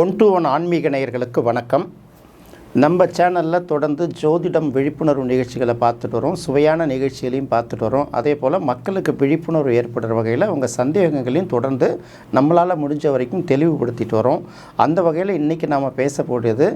One to one ஆன்மீக நேயர்களுக்கு வணக்கம். நம்ம சேனலில் தொடர்ந்து ஜோதிடம் விழிப்புணர்வு நிகழ்ச்சிகளை பார்த்துட்டு வரோம். சுவையான நிகழ்ச்சிகளையும் பார்த்துட்டு வரோம். அதே போல் மக்களுக்கு விழிப்புணர்வு ஏற்படுற வகையில் அவங்க சந்தேகங்களையும் தொடர்ந்து நம்மளால் முடிஞ்ச வரைக்கும் தெளிவுபடுத்திட்டு வரோம். அந்த வகையில் இன்றைக்கி நாம் பேசக்கூடியது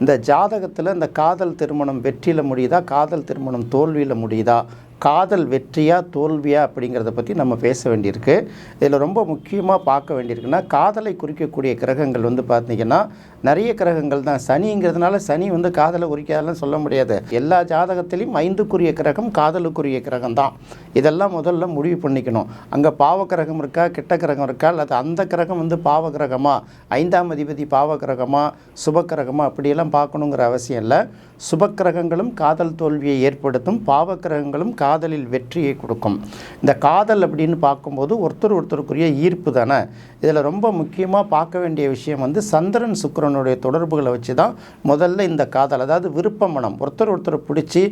இந்த ஜாதகத்தில் இந்த காதல் திருமணம் வெற்றியில் முடியுதா? காதல் திருமணம் தோல்வியில் முடியுதா? காதல் வெற்றியா தோல்வியா அப்படிங்கிறத பற்றி நம்ம பேச வேண்டியிருக்கு. இதில் ரொம்ப முக்கியமாக பார்க்க வேண்டியிருக்குன்னா காதலை குறிக்கக்கூடிய கிரகங்கள் வந்து பார்த்திங்கன்னா நிறைய கிரகங்கள் தான். சனிங்கிறதுனால சனி வந்து காதலை குறிக்காதெல்லாம் சொல்ல முடியாது. எல்லா ஜாதகத்திலையும் ஐந்துக்குரிய கிரகம் காதலுக்குரிய கிரகம் தான். இதெல்லாம் முதல்ல முடிவு பண்ணிக்கணும். அங்கே பாவ கிரகம் இருக்கா கிட்ட கிரகம் இருக்கா அல்லது அந்த கிரகம் வந்து பாவ கிரகமா ஐந்தாம் அதிபதி பாவ கிரகமா சுப கிரகமா அப்படியெல்லாம் பார்க்கணுங்கிற அவசியம் இல்லை. சுப கிரகங்களும் காதல் தோல்வியை ஏற்படுத்தும் பாவ கிரகங்களும் காதலில் வெற்றியை கொடுக்கும். இந்த காதல் அப்படின்னு பார்க்கும்போது ஒருத்தர் ஒருத்தருக்குரிய ஈர்ப்பு தானே. இதில் ரொம்ப முக்கியமாக பார்க்க வேண்டிய விஷயம் வந்து சந்திரன் சுக்கிரனுடைய தொடர்புகளை வச்சு தான் முதல்ல இந்த காதல் அதாவது விருப்ப மனம். ஒருத்தர் ஒருத்தர் பிடிச்சி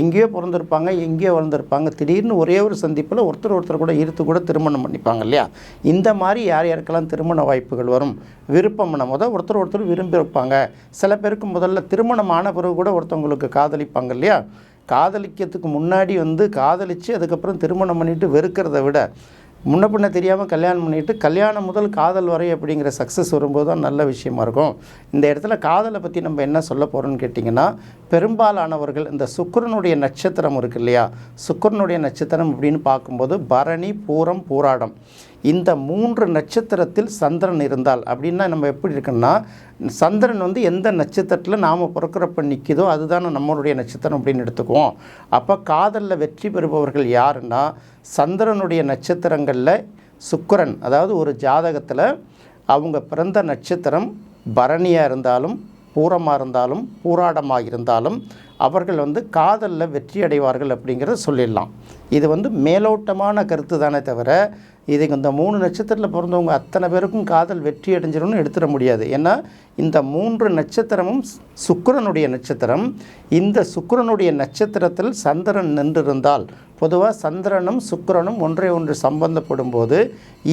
எங்கேயோ பிறந்திருப்பாங்க எங்கேயோ வளர்ந்துருப்பாங்க. திடீர்னு ஒரே ஒரு சந்திப்பில் ஒருத்தர் ஒருத்தர் கூட ஈர்த்து கூட திருமணம் பண்ணிப்பாங்க இல்லையா? இந்த மாதிரி யார் யாருக்கெல்லாம் திருமண வாய்ப்புகள் வரும்? விருப்ப மனம். முதல் ஒருத்தர் ஒருத்தர் விரும்பி இருப்பாங்க. சில பேருக்கு முதல்ல திருமணம் ஆன பிறகு கூட ஒருத்தவங்களுக்கு காதலிப்பாங்க இல்லையா? காதலிக்கிறதுக்கு முன்னாடி வந்து காதலித்து அதுக்கப்புறம் திருமணம் பண்ணிட்டு வெறுக்கிறத விட முன்ன பின்ன தெரியாமல் கல்யாணம் பண்ணிவிட்டு கல்யாணம் முதல் காதல் வரை அப்படிங்கிற சக்ஸஸ் வரும்போது தான் நல்ல விஷயமா இருக்கும். இந்த இடத்துல காதலை பற்றி நம்ம என்ன சொல்ல போகிறோம்னு கேட்டிங்கன்னா பெரும்பாலானவர்கள் இந்த சுக்கரனுடைய நட்சத்திரம் இருக்கு இல்லையா? சுக்கரனுடைய நட்சத்திரம் அப்படின்னு பார்க்கும்போது பரணி பூரம் பூராடம். இந்த மூன்று நட்சத்திரத்தில் சந்திரன் இருந்தால் அப்படின்னா நம்ம எப்படி இருக்குன்னா சந்திரன் வந்து எந்த நட்சத்திரத்தில் நாம் பிறக்கிறப்ப நிற்கிதோ அதுதானே நம்மளுடைய நட்சத்திரம் அப்படின்னு எடுத்துக்குவோம். அப்போ காதலில் வெற்றி பெறுபவர்கள் யாருன்னா சந்திரனுடைய நட்சத்திரங்களில் சுக்கரன் அதாவது ஒரு ஜாதகத்தில் அவங்க பிறந்த நட்சத்திரம் பரணியாக இருந்தாலும் பூரமாக இருந்தாலும் பூராடமாக இருந்தாலும் அவர்கள் வந்து காதலில் வெற்றி அடைவார்கள் அப்படிங்கிறத சொல்லிடலாம். இது வந்து மேலோட்டமான கருத்து தானே தவிர இது இந்த மூணு நட்சத்திரத்தில் பிறந்தவங்க அத்தனை பேருக்கும் காதல் வெற்றி அடைஞ்சிரும்னு எடுத்துட முடியாது. ஏன்னா இந்த மூன்று நட்சத்திரமும் சுக்கரனுடைய நட்சத்திரம். இந்த சுக்கரனுடைய நட்சத்திரத்தில் சந்திரன் நின்றிருந்தால் பொதுவாக சந்திரனும் சுக்கிரனும் ஒன்றை ஒன்று சம்பந்தப்படும் போது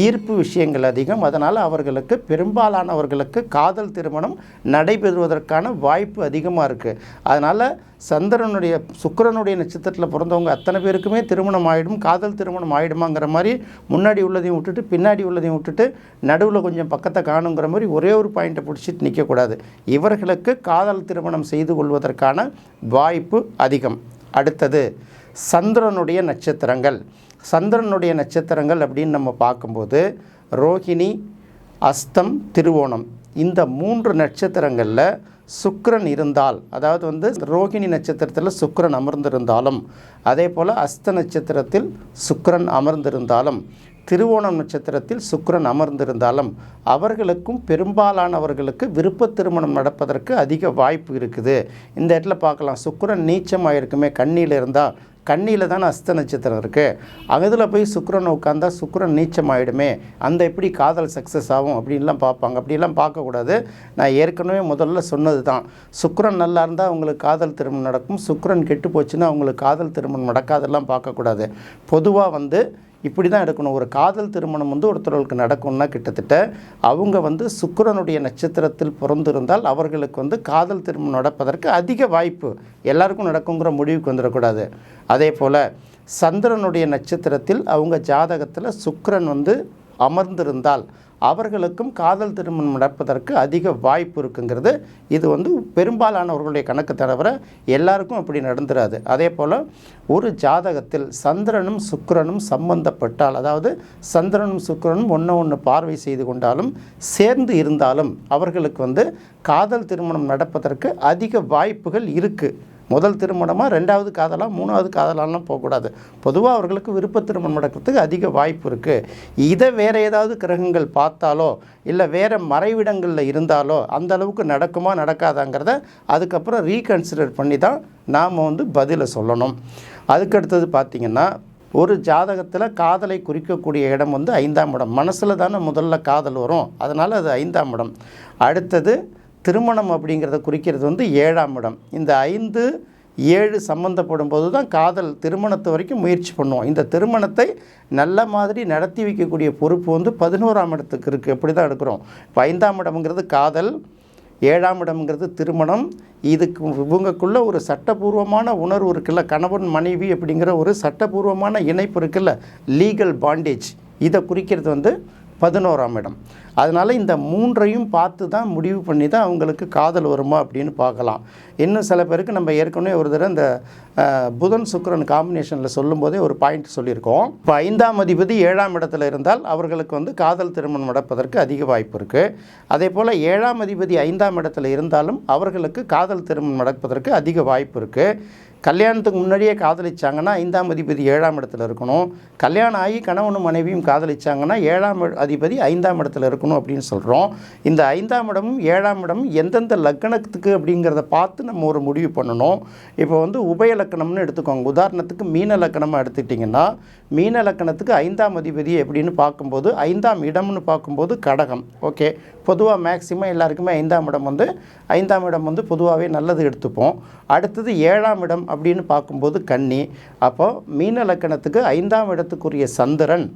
ஈர்ப்பு விஷயங்கள் அதிகம். அதனால் அவர்களுக்கு பெரும்பாலானவர்களுக்கு காதல் திருமணம் நடைபெறுவதற்கான வாய்ப்பு அதிகமாக இருக்குது அதனால் சந்திரனுடைய சுக்கிரனுடைய நட்சத்திரத்தில் பிறந்தவங்க அத்தனை பேருக்குமே திருமணம் ஆகிடும் காதல் திருமணம் ஆகிடுமாங்கிற மாதிரி முன்னாடி உள்ளதையும் விட்டுட்டு பின்னாடி உள்ளதையும் விட்டுட்டு நடுவில் கொஞ்சம் பக்கத்தை காணுங்கிற மாதிரி ஒரே ஒரு பாயிண்ட்டை பிடிச்சிட்டு நிற்கக்கூடாது இவர்களுக்கு காதல் திருமணம் செய்து கொள்வதற்கான வாய்ப்பு அதிகம். அடுத்தது சந்திரனுடைய நட்சத்திரங்கள். சந்திரனுடைய நட்சத்திரங்கள் அப்படின்னு நம்ம பார்க்கும்போது ரோஹிணி அஸ்தம் திருவோணம். இந்த மூன்று நட்சத்திரங்களில் சுக்கரன் இருந்தால் அதாவது வந்து ரோகிணி நட்சத்திரத்தில் சுக்கரன் அமர்ந்திருந்தாலும் அதே போல் அஸ்த நட்சத்திரத்தில் சுக்கரன் அமர்ந்திருந்தாலும் திருவோணம் நட்சத்திரத்தில் சுக்கரன் அமர்ந்திருந்தாலும் அவர்களுக்கும் பெரும்பாலானவர்களுக்கு விருப்ப திருமணம் நடப்பதற்கு அதிக வாய்ப்பு இருக்குது. இந்த இடத்துல பார்க்கலாம். சுக்கரன் நீச்சமாக இருக்குமே கண்ணியில் இருந்தால் கண்ணியில் தானே அஸ்த நட்சத்திரம் இருக்குது அதில் போய் சுக்கரன் உட்காந்தா சுக்கிரன் நீச்சமாயிடுமே. அந்த எப்படி காதல் சக்ஸஸ் ஆகும் அப்படின்லாம் பார்ப்பாங்க. அப்படிலாம் பார்க்கக்கூடாது. நான் ஏற்கனவே முதல்ல சொன்னது தான் சுக்கரன் நல்லா இருந்தால் அவங்களுக்கு காதல் திருமணம் நடக்கும். சுக்கிரன் கெட்டு போச்சுன்னா அவங்களுக்கு காதல் திருமணம் நடக்காதெல்லாம் பார்க்கக்கூடாது. பொதுவாக வந்து இப்படி தான் எடுக்கணும். ஒரு காதல் திருமணம் வந்து ஒருத்தர்களுக்கு நடக்கும்னா கிட்டத்தட்ட அவங்க வந்து சுக்கரனுடைய நட்சத்திரத்தில் பிறந்திருந்தால் அவர்களுக்கு வந்து காதல் திருமணம் நடப்பதற்கு அதிக வாய்ப்பு. எல்லாருக்கும் நடக்குங்கிற முடிவுக்கு வந்துடக்கூடாது. அதே போல் சந்திரனுடைய நட்சத்திரத்தில் அவங்க ஜாதகத்தில் சுக்கரன் வந்து அமர்ந்திருந்தால் அவர்களுக்கும் காதல் திருமணம் நடப்பதற்கு அதிக வாய்ப்பு இருக்குங்கிறது. இது வந்து பெரும்பாலானவர்களுடைய கணக்கு தவிர எல்லாருக்கும் அப்படி நடந்துராது. அதே போல் ஒரு ஜாதகத்தில் சந்திரனும் சுக்கிரனும் சம்பந்தப்பட்டால் அதாவது சந்திரனும் சுக்கிரனும் ஒன்று ஒன்று பார்வை செய்து கொண்டாலும் சேர்ந்து இருந்தாலும் அவர்களுக்கு வந்து காதல் திருமணம் நடப்பதற்கு அதிக வாய்ப்புகள் இருக்குது முதல் திருமணமாக ரெண்டாவது காதலாக மூணாவது காதலாலாம் போகக்கூடாது. பொதுவாக அவர்களுக்கு விருப்ப திருமணம் நடக்கிறதுக்கு அதிக வாய்ப்பு இருக்குது இதை வேறு ஏதாவது கிரகங்கள் பார்த்தாலோ இல்லை வேறு மறைவிடங்களில் இருந்தாலோ அந்த அளவுக்கு நடக்குமா நடக்காதாங்கிறத அதுக்கப்புறம் ரீகன்சிடர் பண்ணி தான் நாம் வந்து பதிலை சொல்லணும். அதுக்கடுத்தது பார்த்திங்கன்னா ஒரு ஜாதகத்தில் காதலை குறிக்கக்கூடிய இடம் வந்து ஐந்தாம் இடம். மனசில் தானே முதல்ல காதல் வரும். அதனால் அது ஐந்தாம் இடம். அடுத்தது திருமணம் அப்படிங்கிறத குறிக்கிறது வந்து ஏழாம் இடம். இந்த ஐந்து ஏழு சம்மந்தப்படும் போது தான் காதல் திருமணத்து வரைக்கும் முயற்சி பண்ணுவோம். இந்த திருமணத்தை நல்ல மாதிரி நடத்தி வைக்கக்கூடிய பொறுப்பு வந்து பதினோராம் இடத்துக்கு இருக்குது எப்படி தான் எடுக்கிறோம். இப்போ ஐந்தாம் இடம்ங்கிறது காதல் ஏழாம் இடம்ங்கிறது திருமணம். இதுக்கு இவங்கக்குள்ள ஒரு சட்டபூர்வமான உணர்வு இருக்குல்ல கணவன் மனைவி அப்படிங்கிற ஒரு சட்டபூர்வமான இணைப்பு இருக்குல்ல லீகல் பாண்டேஜ் இதை குறிக்கிறது வந்து பதினோராம் இடம். அதனால் இந்த மூன்றையும் பார்த்து தான் முடிவு பண்ணி தான் அவங்களுக்கு காதல் வருமா அப்படின்னு பார்க்கலாம். இன்னும் சில பேருக்கு நம்ம ஏற்கனவே ஒரு தடவை இந்த புதன் சுக்கரன் காம்பினேஷனில் சொல்லும்போதே ஒரு பாயிண்ட் சொல்லியிருக்கோம். இப்போ ஐந்தாம் அதிபதி ஏழாம் இடத்துல இருந்தால் அவர்களுக்கு வந்து காதல் திருமணம் நடப்பதற்கு அதிக வாய்ப்பு இருக்குது அதே போல் ஏழாம் அதிபதி ஐந்தாம் இடத்துல இருந்தாலும் அவர்களுக்கு காதல் திருமணம் நடப்பதற்கு அதிக வாய்ப்பு இருக்குது கல்யாணத்துக்கு முன்னாடியே காதலிச்சாங்கன்னா ஐந்தாம் அதிபதி ஏழாம் இடத்துல இருக்கணும். கல்யாணம் ஆகி கணவனும் மனைவியும் காதலிச்சாங்கன்னா ஏழாம் அதிபதி ஐந்தாம் இடத்துல இருக்கணும் அப்படின்னு சொல்கிறோம் இந்த ஐந்தாம் இடமும் ஏழாம் இடமும் எந்தெந்த லக்கணத்துக்கு அப்படிங்கிறத பார்த்து நம்ம ஒரு முடிவு பண்ணணும். இப்போ வந்து உபய லக்கணம்னு எடுத்துக்கோங்க. உதாரணத்துக்கு மீன லக்கணமாக எடுத்துக்கிட்டிங்கன்னா மீன லக்கணத்துக்கு ஐந்தாம் அதிபதி எப்படின்னு பார்க்கும்போது ஐந்தாம் இடம்னு பார்க்கும்போது கடகம். ஓகே. பொதுவாக மேக்சிமம் எல்லாருக்குமே ஐந்தாம் இடம் வந்து ஐந்தாம் இடம் வந்து பொதுவாகவே நல்லது எடுத்துப்போம். அடுத்தது ஏழாம் இடம் அப்படின்னு பார்க்கும்போது கன்னி. அப்போது மீன லக்கணத்துக்கு ஐந்தாம் இடத்துக்குரிய சந்திரன்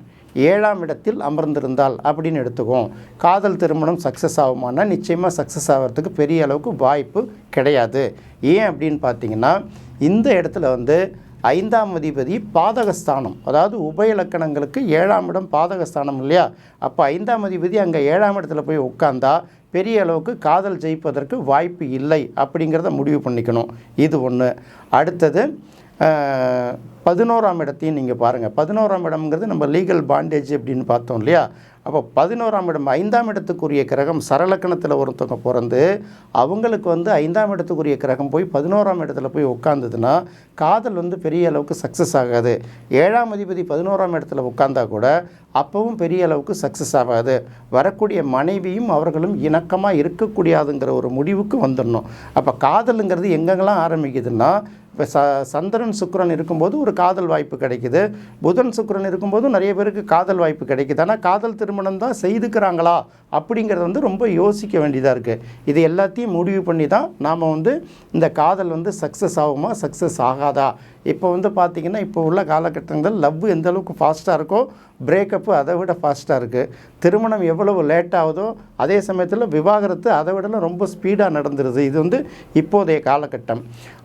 ஏழாம் இடத்தில் அமர்ந்திருந்தால் அப்படின்னு எடுத்துக்குவோம். காதல் திருமணம் சக்ஸஸ் ஆகுமானா? நிச்சயமாக சக்ஸஸ் ஆகிறதுக்கு பெரிய அளவுக்கு வாய்ப்பு கிடையாது. ஏன் அப்படின்னு பார்த்தீங்கன்னா இந்த இடத்துல வந்து ஐந்தாம் அதிபதி பாதகஸ்தானம் அதாவது உபயலக்கணங்களுக்கு ஏழாம் இடம் பாதகஸ்தானம் இல்லையா? அப்போ ஐந்தாம் அதிபதி அங்கே ஏழாம் இடத்துல போய் உட்காந்தா பெரிய அளவுக்கு காதல் ஜெயிப்பதற்கு வாய்ப்பு இல்லை அப்படிங்கிறத முடிவு பண்ணிக்கணும். இது ஒன்று அடுத்தது பதினோராம் இடத்தையும் நீங்கள் பாருங்கள் பதினோராம் இடம்ங்கிறது நம்ம லீகல் பாண்டேஜ் அப்படின்னு பார்த்தோம் இல்லையா? அப்போ பதினோராம் இடம் ஐந்தாம் இடத்துக்குரிய கிரகம் சரலக்கணத்தில் ஒருத்தவங்க பிறந்து அவங்களுக்கு வந்து ஐந்தாம் இடத்துக்குரிய கிரகம் போய் பதினோராம் இடத்துல போய் உட்காந்ததுன்னா காதல் வந்து பெரிய அளவுக்கு சக்ஸஸ் ஆகாது. ஏழாம் அதிபதி பதினோராம் இடத்துல உட்காந்தா கூட அப்பவும் பெரிய அளவுக்கு சக்ஸஸ் ஆகாது. வரக்கூடிய மனைவியும் அவர்களும் இணக்கமாக இருக்கக்கூடியாதுங்கிற ஒரு முடிவுக்கு வந்துடணும். அப்போ காதலுங்கிறது எங்கெங்கெல்லாம் ஆரம்பிக்குதுன்னா இப்போ ச சந்திரன் சுக்கரன் இருக்கும்போது ஒரு காதல் வாய்ப்பு கிடைக்குது. புதன் சுக்கரன் இருக்கும்போது நிறைய பேருக்கு காதல் வாய்ப்பு கிடைக்குது. ஆனால் காதல் திருமணம் தான் செய்துக்கிறாங்களா? அப்படிங்கிறது வந்து ரொம்ப யோசிக்க வேண்டியதாக இருக்குது இது எல்லாத்தையும் முடிவு பண்ணி தான் நாம் வந்து இந்த காதல் வந்து சக்ஸஸ் ஆகுமா சக்ஸஸ் ஆகாதா? இப்போ வந்து பார்த்திங்கன்னா இப்போ உள்ள காலகட்டங்கள் லவ் எந்த அளவுக்கு ஃபாஸ்ட்டாக இருக்கோ பிரேக்கப்பு அதை விட ஃபாஸ்ட்டாக இருக்குது திருமணம் எவ்வளவு லேட் ஆகுதோ அதே சமயத்தில் விவாகரத்து அதை விடலாம் ரொம்ப ஸ்பீடாக நடந்துருது. இது வந்து இப்போதைய காலகட்டம்.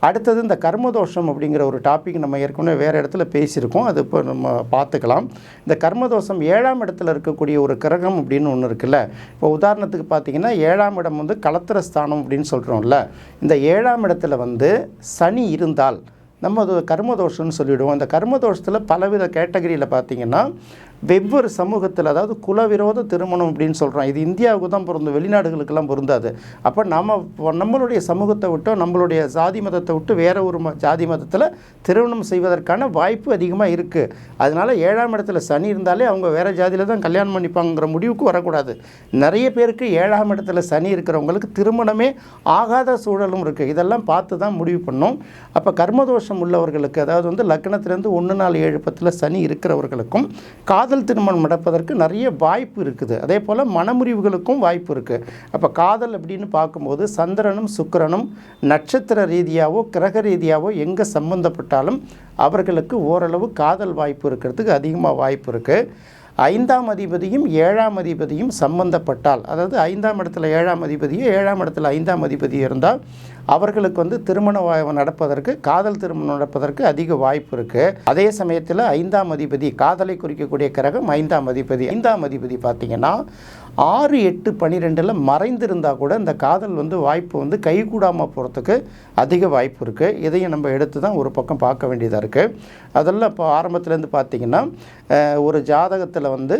அடுத்தது இந்த கர்மதோஷம் அப்படிங்கிற ஒரு டாபிக் நம்ம ஏற்கனவே வேறு இடத்துல பேசியிருக்கோம். அது இப்போ நம்ம பார்த்துக்கலாம். இந்த கர்மதோஷம் ஏழாம் இடத்துல இருக்கக்கூடிய ஒரு கிரகம் அப்படின்னு ஒன்று இருக்குல்ல. இப்போ உதாரணத்துக்கு பார்த்தீங்கன்னா ஏழாம் இடம் வந்து களத்திர ஸ்தானம் அப்படின்னு சொல்கிறோம்ல இந்த ஏழாம் இடத்துல வந்து சனி இருந்தால் நம்ம அது கர்மதோஷம்னு சொல்லிவிடுவோம் அந்த கர்மதோஷத்தில் பலவித கேட்டகரியில் பார்த்தீங்கன்னா வெவ்வேறு சமூகத்தில் அதாவது குலவிரோத திருமணம் அப்படின்னு சொல்கிறோம் இது இந்தியாவுக்கு தான் பொருந்தும் வெளிநாடுகளுக்கெல்லாம் பொருந்தாது. அப்போ நம்ம நம்மளுடைய சமூகத்தை விட்டோ நம்மளுடைய ஜாதி மதத்தை விட்டு வேற ஒரு ம ஜாதி மதத்தில் திருமணம் செய்வதற்கான வாய்ப்பு அதிகமாக இருக்குது அதனால் ஏழாம் இடத்துல சனி இருந்தாலே அவங்க வேறு ஜாதியில் தான் கல்யாணம் பண்ணிப்பாங்கிற முடிவுக்கு வரக்கூடாது. நிறைய பேருக்கு ஏழாம் இடத்துல சனி இருக்கிறவங்களுக்கு திருமணமே ஆகாத சூழலும் இருக்குது இதெல்லாம் பார்த்து தான் முடிவு பண்ணோம். அப்போ கர்மதோஷம் உள்ளவர்களுக்கு அதாவது வந்து லக்னத்திலேருந்து ஒன்று நாலு ஏழு பத்தில் சனி இருக்கிறவர்களுக்கும் காதல் திருமணம் நடப்பதற்கு நிறைய வாய்ப்பு இருக்குது. அதே போல் மனமுறிவுகளுக்கும் வாய்ப்பு இருக்குது அப்போ காதல் அப்படின்னு பார்க்கும்போது சந்திரனும் சுக்கிரனும் நட்சத்திர ரீதியாவோ கிரக ரீதியாகவோ எங்கே சம்பந்தப்பட்டாலும் அவர்களுக்கு ஓரளவு காதல் வாய்ப்பு இருக்கிறதுக்கு அதிகமாக வாய்ப்பு இருக்குது ஐந்தாம் அதிபதியும் ஏழாம் அதிபதியும் சம்பந்தப்பட்டால் அதாவது ஐந்தாம் இடத்துல ஏழாம் அதிபதியும் ஏழாம் இடத்துல ஐந்தாம் அதிபதி இருந்தால் அவர்களுக்கு வந்து திருமண வா- நடப்பதற்கு காதல் திருமணம் நடப்பதற்கு அதிக வாய்ப்பு இருக்குது அதே சமயத்தில் ஐந்தாம் அதிபதி காதலை குறிக்கக்கூடிய கிரகம் ஐந்தாம் அதிபதி. ஐந்தாம் அதிபதி பார்த்திங்கன்னா ஆறு எட்டு பன்னிரெண்டில் மறைந்திருந்தால் கூட இந்த காதல் வந்து வாய்ப்பு வந்து கைகூடாமல் போகிறதுக்கு அதிக வாய்ப்பு இருக்குது இதையும் நம்ம எடுத்து தான் ஒரு பக்கம் பார்க்க வேண்டியதாக இருக்குது அதெல்லாம் இப்போ ஆரம்பத்துலேருந்து பார்த்திங்கன்னா ஒரு ஜாதகத்தில் வந்து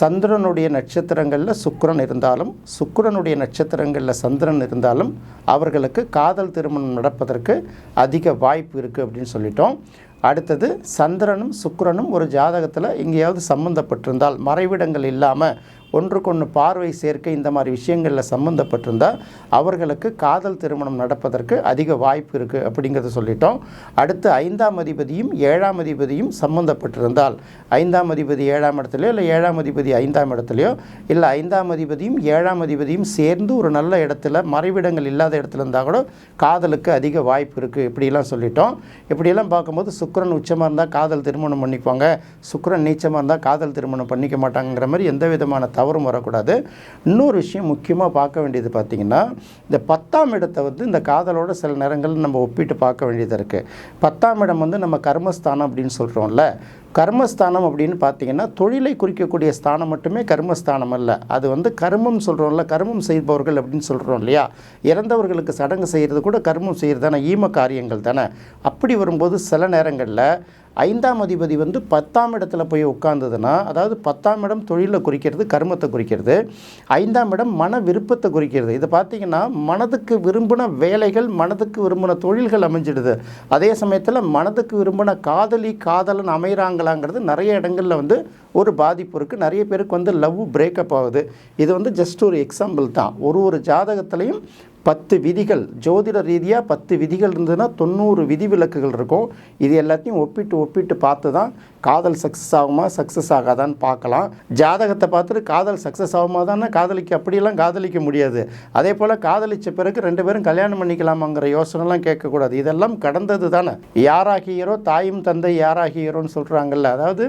சந்திரனுடைய நட்சத்திரங்களில் சுக்கரன் இருந்தாலும் சுக்கரனுடைய நட்சத்திரங்களில் சந்திரன் இருந்தாலும் அவர்களுக்கு காதல் திருமணம் நடப்பதற்கு அதிக வாய்ப்பு இருக்குது அப்படின்னு சொல்லிட்டோம். அடுத்தது சந்திரனும் சுக்கரனும் ஒரு ஜாதகத்தில் எங்கேயாவது சம்மந்தப்பட்டிருந்தால் மறைவிடங்கள் இல்லாமல் ஒன்றுக்கொன்று பார்வை சேர்க்கை இந்த மாதிரி விஷயங்களில் சம்மந்தப்பட்டிருந்தால் அவர்களுக்கு காதல் திருமணம் நடப்பதற்கு அதிக வாய்ப்பு இருக்குது அப்படிங்கிறத சொல்லிட்டோம். அடுத்து ஐந்தாம் அதிபதியும் ஏழாம் அதிபதியும் சம்மந்தப்பட்டிருந்தால் ஐந்தாம் அதிபதி ஏழாம் இடத்துலையோ இல்லை ஏழாம் அதிபதி ஐந்தாம் இடத்துலையோ இல்லை ஐந்தாம் அதிபதியும் ஏழாம் அதிபதியும் சேர்ந்து ஒரு நல்ல இடத்துல மறைவிடங்கள் இல்லாத இடத்துல இருந்தால் கூட காதலுக்கு அதிக வாய்ப்பு இருக்குது இப்படிலாம் சொல்லிட்டோம். இப்படியெல்லாம் பார்க்கும்போது சுக்கரன் உச்சமாக இருந்தால் காதல் திருமணம் பண்ணிக்குவாங்க. சுக்கரன் நீச்சமாக இருந்தால் காதல் திருமணம் பண்ணிக்க மாட்டாங்கிற மாதிரி எந்த விதமான தவறும் வரக்கூடாது. இன்னொரு விஷயம் முக்கியமாக பார்க்க வேண்டியது பார்த்திங்கன்னா இந்த பத்தாம் இடத்தை வந்து இந்த காதலோட சில நேரங்கள் நம்ம ஒப்பிட்டு பார்க்க வேண்டியது இருக்குது பத்தாம் இடம் வந்து நம்ம கர்மஸ்தானம் அப்படின்னு சொல்கிறோம்ல கர்மஸ்தானம் அப்படின்னு பார்த்தீங்கன்னா தொழிலை குறிக்கக்கூடிய ஸ்தானம் மட்டுமே கர்மஸ்தானம் அல்ல. அது வந்து கர்மம் சொல்கிறோம்ல கர்மம் செய்பவர்கள் அப்படின்னு சொல்கிறோம் இல்லையா? இறந்தவர்களுக்கு சடங்கு செய்கிறது கூட கர்மம் செய்கிறது தானே ஈம காரியங்கள் தானே. அப்படி வரும்போது சில நேரங்களில் ஐந்தாம் அதிபதி வந்து பத்தாம் இடத்துல போய் உட்கார்ந்ததுன்னா அதாவது பத்தாம் இடம் தொழிலை குறிக்கிறது கர்மத்தை குறிக்கிறது. ஐந்தாம் இடம் மன விருப்பத்தை குறிக்கிறது. இது பார்த்தீங்கன்னா மனதுக்கு விரும்பின வேலைகள் மனதுக்கு விரும்பின தொழில்கள் அமைஞ்சிடுது. அதே சமயத்தில் மனதுக்கு விரும்பின காதலி காதலன் அமைகிறாங்க இருக்கலாங்கிறது நிறைய இடங்களில் வந்து ஒரு பாதிப்பு இருக்குது நிறைய பேருக்கு வந்து லவ் பிரேக்கப் ஆகுது. இது வந்து ஜஸ்ட் ஒரு எக்ஸாம்பிள் தான். ஒரு ஒரு ஜாதகத்திலையும் பத்து விதிகள் ஜோதிட ரீதியாக பத்து விதிகள் இருந்ததுன்னா தொண்ணூறு விதி விலக்குகள் இருக்கும். இது எல்லாத்தையும் ஒப்பிட்டு ஒப்பிட்டு பார்த்து தான் காதல் சக்ஸஸ் ஆகுமா சக்ஸஸ் ஆகாதான்னு பார்க்கலாம். ஜாதகத்தை பார்த்துட்டு காதல் சக்ஸஸ் ஆகுமா தானே காதலிக்க அப்படியெல்லாம் காதலிக்க முடியாது. அதே போல் காதலித்த பிறகு ரெண்டு பேரும் கல்யாணம் பண்ணிக்கலாமாங்கிற யோசனைலாம் கேட்கக்கூடாது. இதெல்லாம் கடந்தது தானே. யாராகியரோ தாயும் தந்தை யாராகியரோன்னு சொல்கிறாங்கல்ல அதாவது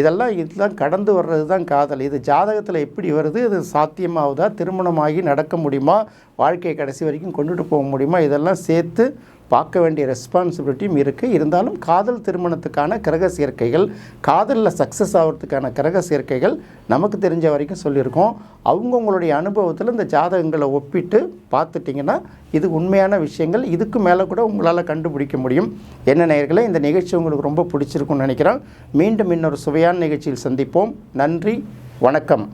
இதெல்லாம் இதெல்லாம் கடந்து வர்றது தான் காதல். இது ஜாதகத்தில் எப்படி வருது? இது சாத்தியமாகுதா? திருமணமாகி நடக்க முடியுமா? வாழ்க்கையை கடைசி வரைக்கும் கொண்டுட்டு போக முடியுமா? இதெல்லாம் சேர்த்து பார்க்க வேண்டிய ரெஸ்பான்சிபிலிட்டியும் இருக்குது இருந்தாலும் காதல் திருமணத்துக்கான கிரக சேர்க்கைகள் காதலில் சக்ஸஸ் ஆகிறதுக்கான கிரக சேர்க்கைகள் நமக்கு தெரிஞ்ச வரைக்கும் சொல்லியிருக்கோம். அவங்கவுங்களுடைய அனுபவத்தில் இந்த ஜாதகங்களை ஒப்பிட்டு பார்த்துட்டிங்கன்னா இது உண்மையான விஷயங்கள். இதுக்கு மேலே கூட உங்களால் கண்டுபிடிக்க முடியும். என்ன நேர்களை இந்த நிகழ்ச்சி உங்களுக்கு ரொம்ப பிடிச்சிருக்கும்னு நினைக்கிறேன். மீண்டும் இன்னொரு சுவையான நிகழ்ச்சியில் சந்திப்போம். நன்றி வணக்கம்.